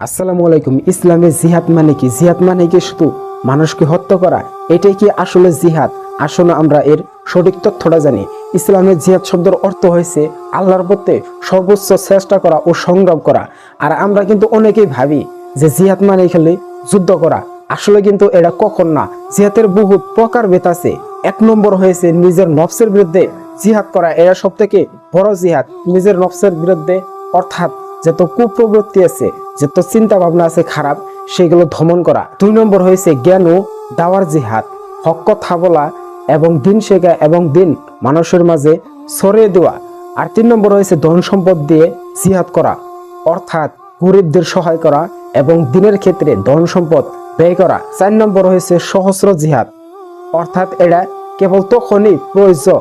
আসসালামু আলাইকুম। ইসলামে জিহাদ মানে কি? জিহাদ মানে কি শুধু মানুষকে হত্যা করা? এটাই কি আসলে জিহাদ? আসলে আমরা এর সঠিক তথ্যটা জানি। ইসলামের জিহাদ শব্দের অর্থ হয়েছে আল্লাহর পথে সর্বোচ্চ চেষ্টা করা ও সংগ্রাম করা। আর আমরা কিন্তু অনেকেই ভাবি যে জিহাদ মানে খেলে যুদ্ধ করা। আসলে কিন্তু এটা কখন না। জিহাদের বহু প্রকার ভেদ আছে। এক নম্বর হয়েছে নিজের নফসের বিরুদ্ধে জিহাদ করা। এটা সব থেকে বড় জিহাদ। নিজের নফসের বিরুদ্ধে অর্থাৎ যত কুপ্রবৃত্তি আছে যত চিন্তা ভাবনা আছে খারাপ, সেগুলো দমন করা। দুই নম্বর হয়েছে জ্ঞান ও দাওয়ার জিহাদ। হক কথা বলা এবং দিন শেখা এবং দিন মানুষের মাঝে ছড়িয়ে দেওয়া। আর তিন নম্বর হয়েছে ধন সম্পদ দিয়ে জিহাদ করা। অর্থাৎ গরিবদের সহায় করা এবং দিনের ক্ষেত্রে ধন সম্পদ ব্যয় করা। চার নম্বর হয়েছে সহস্র জিহাদ। অর্থাৎ এরা কেবল তখনই প্রয়োজন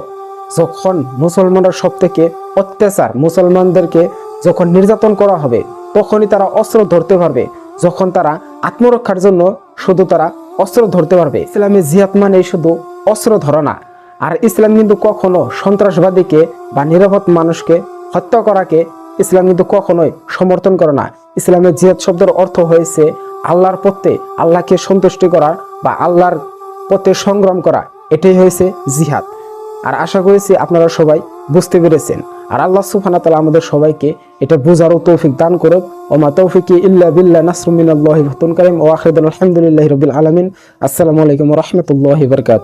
যখন মুসলমানরা সব থেকে অত্যাচার মুসলমানদেরকে যখন নির্যাতন করা হবে, তখনই তারা অস্ত্র ধরতে পারবে। যখন তারা আত্মরক্ষার জন্য শুধু তারা অস্ত্র ধরতে পারবে। ইসলামে জিহাদ মানে শুধু অস্ত্র ধরা না। আর ইসলাম কিন্তু কখনো সন্ত্রাসবাদীকে বা নিরাপদ মানুষকে হত্যা করাকে ইসলাম কিন্তু কখনোই সমর্থন করে না। ইসলামের জিহাদ শব্দের অর্থ হয়েছে আল্লাহর পথে আল্লাহকে সন্তুষ্টি করা বা আল্লাহর পথে সংগ্রাম করা। এটাই হয়েছে জিহাদ। আর আশা করেছি আপনারা সবাই বুঝতে পেরেছেন। আর আল্লাহ সুফানা তালা আমাদের সবাইকে এটা বোঝারও তৌফিক দান করুক। ওমা তৌফিকি ইল্লা বিল্লা নাসরুমিন আল্লাহ ভতুন করিম ও আখিরুল আলহামদুলিল্লাহ রবিল আলমিন। আসসালামু আলাইকুম রহমতুল্লাহ বারাকাতুহু।